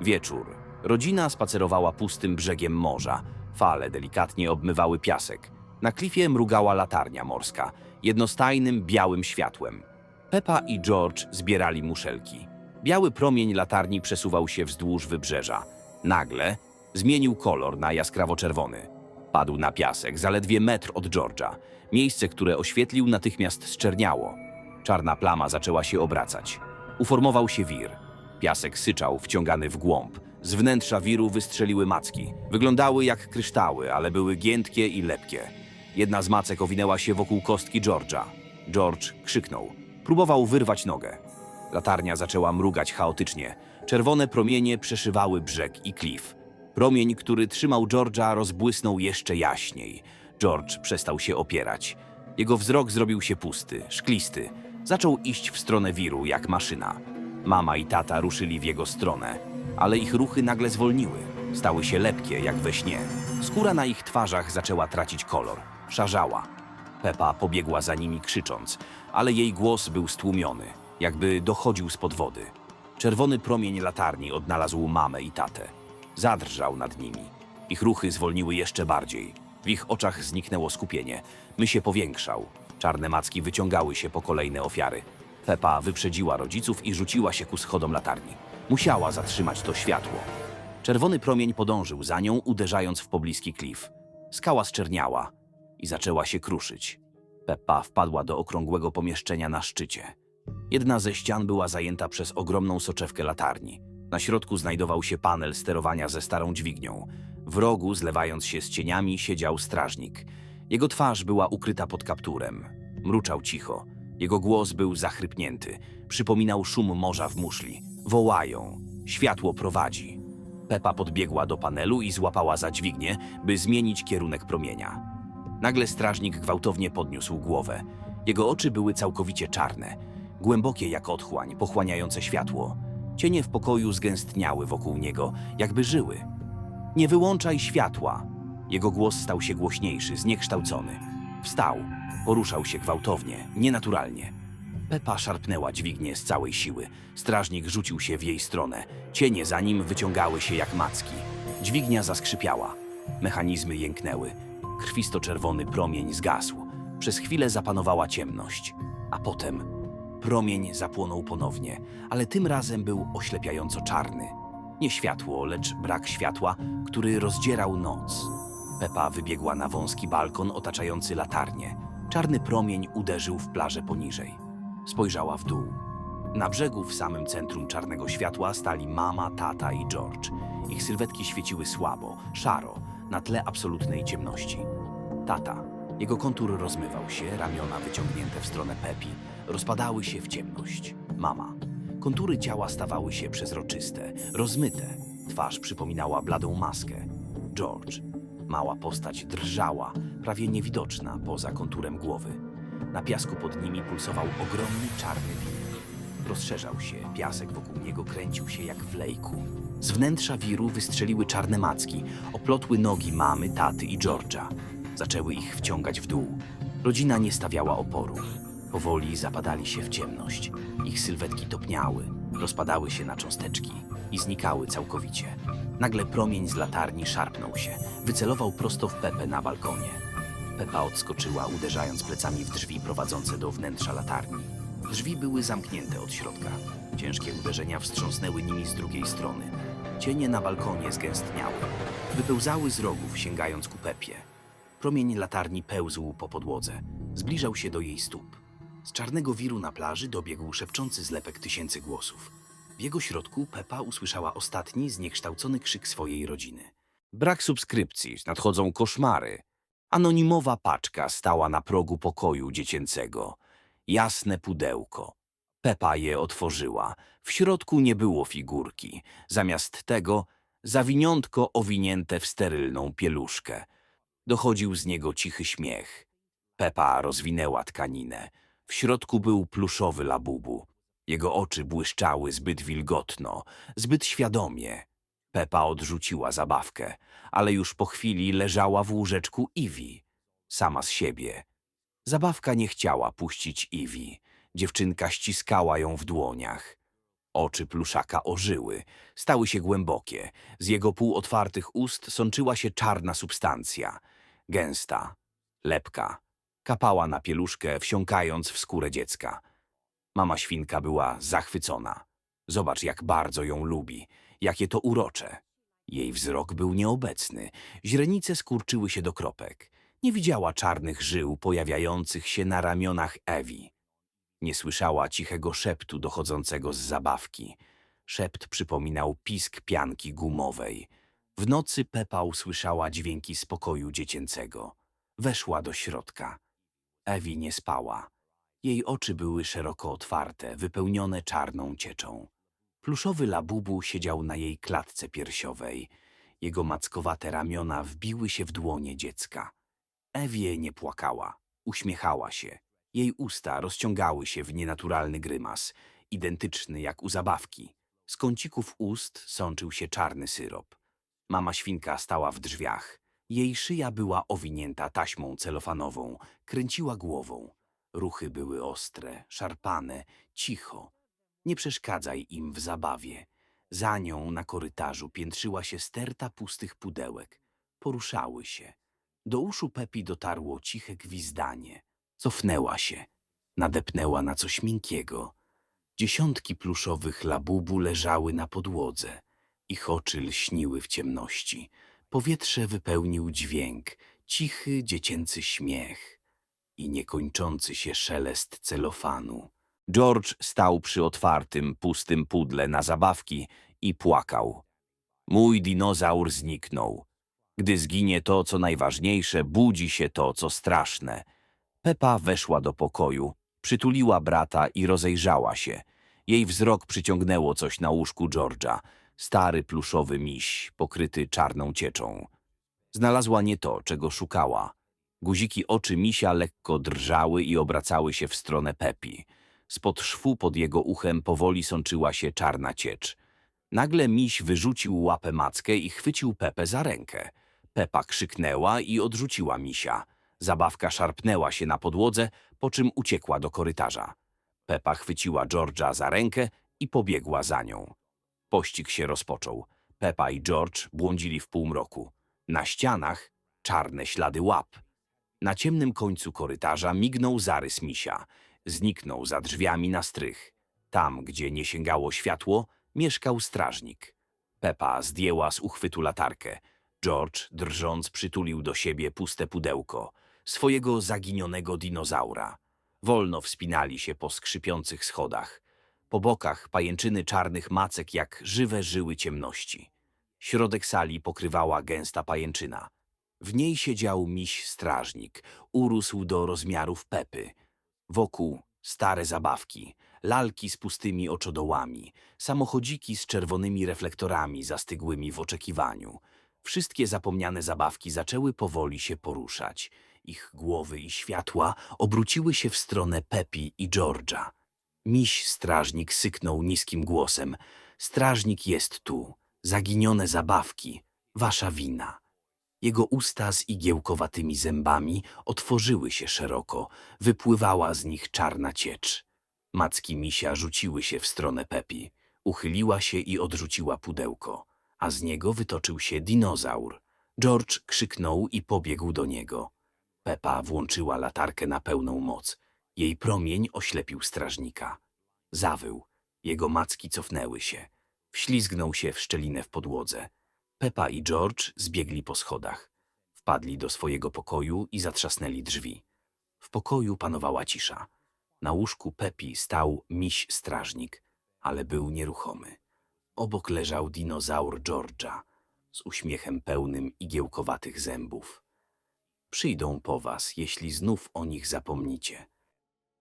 Wieczór. Rodzina spacerowała pustym brzegiem morza. Fale delikatnie obmywały piasek. Na klifie mrugała latarnia morska, jednostajnym białym światłem. Pepa i George zbierali muszelki. Biały promień latarni przesuwał się wzdłuż wybrzeża. Nagle zmienił kolor na jaskrawo-czerwony. Padł na piasek, zaledwie metr od George'a. Miejsce, które oświetlił, natychmiast zczerniało. Czarna plama zaczęła się obracać. Uformował się wir. Piasek syczał, wciągany w głąb. Z wnętrza wiru wystrzeliły macki. Wyglądały jak kryształy, ale były giętkie i lepkie. Jedna z macek owinęła się wokół kostki George'a. George krzyknął. Próbował wyrwać nogę. Latarnia zaczęła mrugać chaotycznie. Czerwone promienie przeszywały brzeg i klif. Promień, który trzymał George'a, rozbłysnął jeszcze jaśniej. George przestał się opierać. Jego wzrok zrobił się pusty, szklisty. Zaczął iść w stronę wiru, jak maszyna. Mama i tata ruszyli w jego stronę, ale ich ruchy nagle zwolniły. Stały się lepkie, jak we śnie. Skóra na ich twarzach zaczęła tracić kolor. Szarzała. Pepa pobiegła za nimi krzycząc, ale jej głos był stłumiony, jakby dochodził spod wody. Czerwony promień latarni odnalazł mamę i tatę. Zadrżał nad nimi. Ich ruchy zwolniły jeszcze bardziej. W ich oczach zniknęło skupienie. My się powiększał. Czarne macki wyciągały się po kolejne ofiary. Pepa wyprzedziła rodziców i rzuciła się ku schodom latarni. Musiała zatrzymać to światło. Czerwony promień podążył za nią, uderzając w pobliski klif. Skała zczerniała i zaczęła się kruszyć. Peppa wpadła do okrągłego pomieszczenia na szczycie. Jedna ze ścian była zajęta przez ogromną soczewkę latarni. Na środku znajdował się panel sterowania ze starą dźwignią. W rogu, zlewając się z cieniami, siedział strażnik. Jego twarz była ukryta pod kapturem. Mruczał cicho. Jego głos był zachrypnięty. Przypominał szum morza w muszli. Wołają. Światło prowadzi. Pepa podbiegła do panelu i złapała za dźwignię, by zmienić kierunek promienia. Nagle strażnik gwałtownie podniósł głowę. Jego oczy były całkowicie czarne, głębokie jak otchłań, pochłaniające światło. Cienie w pokoju zgęstniały wokół niego, jakby żyły. Nie wyłączaj światła! Jego głos stał się głośniejszy, zniekształcony. Wstał, poruszał się gwałtownie, nienaturalnie. Pepa szarpnęła dźwignię z całej siły. Strażnik rzucił się w jej stronę. Cienie za nim wyciągały się jak macki. Dźwignia zaskrzypiała. Mechanizmy jęknęły. Krwisto-czerwony promień zgasł. Przez chwilę zapanowała ciemność. A potem promień zapłonął ponownie, ale tym razem był oślepiająco czarny. Nie światło, lecz brak światła, który rozdzierał noc. Pepa wybiegła na wąski balkon otaczający latarnię. Czarny promień uderzył w plażę poniżej. Spojrzała w dół. Na brzegu, w samym centrum czarnego światła, stali mama, tata i George. Ich sylwetki świeciły słabo, szaro, na tle absolutnej ciemności. Tata. Jego kontur rozmywał się, ramiona wyciągnięte w stronę Pepi, rozpadały się w ciemność. Mama. Kontury ciała stawały się przezroczyste, rozmyte. Twarz przypominała bladą maskę. George. Mała postać drżała, prawie niewidoczna poza konturem głowy. Na piasku pod nimi pulsował ogromny czarny wir. Rozszerzał się, piasek wokół niego kręcił się jak w lejku. Z wnętrza wiru wystrzeliły czarne macki, oplotły nogi mamy, taty i George'a. Zaczęły ich wciągać w dół. Rodzina nie stawiała oporu. Powoli zapadali się w ciemność. Ich sylwetki topniały, rozpadały się na cząsteczki i znikały całkowicie. Nagle promień z latarni szarpnął się, wycelował prosto w Pepę na balkonie. Pepa odskoczyła, uderzając plecami w drzwi prowadzące do wnętrza latarni. Drzwi były zamknięte od środka. Ciężkie uderzenia wstrząsnęły nimi z drugiej strony. Cienie na balkonie zgęstniały. Wypełzały z rogów, sięgając ku Pepie. Promień latarni pełzł po podłodze. Zbliżał się do jej stóp. Z czarnego wiru na plaży dobiegł szepczący zlepek tysięcy głosów. W jego środku Pepa usłyszała ostatni, zniekształcony krzyk swojej rodziny. Brak subskrypcji, nadchodzą koszmary. Anonimowa paczka stała na progu pokoju dziecięcego. Jasne pudełko. Pepa je otworzyła. W środku nie było figurki. Zamiast tego zawiniątko owinięte w sterylną pieluszkę. Dochodził z niego cichy śmiech. Pepa rozwinęła tkaninę. W środku był pluszowy labubu. Jego oczy błyszczały zbyt wilgotno, zbyt świadomie. Pepa odrzuciła zabawkę, ale już po chwili leżała w łóżeczku Iwi, sama z siebie. Zabawka nie chciała puścić Iwi. Dziewczynka ściskała ją w dłoniach. Oczy pluszaka ożyły, stały się głębokie. Z jego półotwartych ust sączyła się czarna substancja. Gęsta, lepka, kapała na pieluszkę, wsiąkając w skórę dziecka. Mama świnka była zachwycona. Zobacz, jak bardzo ją lubi, jakie to urocze. Jej wzrok był nieobecny, źrenice skurczyły się do kropek. Nie widziała czarnych żył pojawiających się na ramionach Ewi. Nie słyszała cichego szeptu dochodzącego z zabawki. Szept przypominał pisk pianki gumowej. W nocy Pepa usłyszała dźwięki spokoju dziecięcego. Weszła do środka. Ewi nie spała. Jej oczy były szeroko otwarte, wypełnione czarną cieczą. Pluszowy labubu siedział na jej klatce piersiowej. Jego mackowate ramiona wbiły się w dłonie dziecka. Ewie nie płakała, uśmiechała się. Jej usta rozciągały się w nienaturalny grymas, identyczny jak u zabawki. Z kącików ust sączył się czarny syrop. Mama świnka stała w drzwiach. Jej szyja była owinięta taśmą celofanową, kręciła głową. Ruchy były ostre, szarpane, cicho. Nie przeszkadzaj im w zabawie. Za nią na korytarzu piętrzyła się sterta pustych pudełek. Poruszały się. Do uszu Pepi dotarło ciche gwizdanie. Cofnęła się. Nadepnęła na coś miękkiego. Dziesiątki pluszowych labubu leżały na podłodze. Ich oczy lśniły w ciemności. Powietrze wypełnił dźwięk, cichy dziecięcy śmiech i niekończący się szelest celofanu. George stał przy otwartym, pustym pudle na zabawki i płakał. Mój dinozaur zniknął. Gdy zginie to, co najważniejsze, budzi się to, co straszne. Pepa weszła do pokoju, przytuliła brata i rozejrzała się. Jej wzrok przyciągnęło coś na łóżku George'a. Stary pluszowy miś, pokryty czarną cieczą. Znalazła nie to, czego szukała. Guziki oczy misia lekko drżały i obracały się w stronę Pepi. Spod szwu pod jego uchem powoli sączyła się czarna ciecz. Nagle miś wyrzucił łapę mackę i chwycił Pepę za rękę. Pepa krzyknęła i odrzuciła misia. Zabawka szarpnęła się na podłodze, po czym uciekła do korytarza. Pepa chwyciła George'a za rękę i pobiegła za nią. Pościg się rozpoczął. Pepa i George błądzili w półmroku. Na ścianach czarne ślady łap. Na ciemnym końcu korytarza mignął zarys misia. Zniknął za drzwiami na strych. Tam, gdzie nie sięgało światło, mieszkał strażnik. Pepa zdjęła z uchwytu latarkę. George, drżąc, przytulił do siebie puste pudełko, swojego zaginionego dinozaura. Wolno wspinali się po skrzypiących schodach. Po bokach pajęczyny czarnych macek jak żywe żyły ciemności. Środek sali pokrywała gęsta pajęczyna. W niej siedział miś strażnik, urósł do rozmiarów Pepy. Wokół stare zabawki, lalki z pustymi oczodołami, samochodziki z czerwonymi reflektorami zastygłymi w oczekiwaniu. Wszystkie zapomniane zabawki zaczęły powoli się poruszać. Ich głowy i światła obróciły się w stronę Pepi i George'a. Miś strażnik syknął niskim głosem. Strażnik jest tu. Zaginione zabawki. Wasza wina. Jego usta z igiełkowatymi zębami otworzyły się szeroko. Wypływała z nich czarna ciecz. Macki misia rzuciły się w stronę Pepi. Uchyliła się i odrzuciła pudełko, a z niego wytoczył się dinozaur. George krzyknął i pobiegł do niego. Pepa włączyła latarkę na pełną moc. Jej promień oślepił strażnika. Zawył. Jego macki cofnęły się. Wślizgnął się w szczelinę w podłodze. Pepa i George zbiegli po schodach. Wpadli do swojego pokoju i zatrzasnęli drzwi. W pokoju panowała cisza. Na łóżku Pepi stał miś strażnik, ale był nieruchomy. Obok leżał dinozaur George'a z uśmiechem pełnym igiełkowatych zębów. Przyjdą po was, jeśli znów o nich zapomnicie.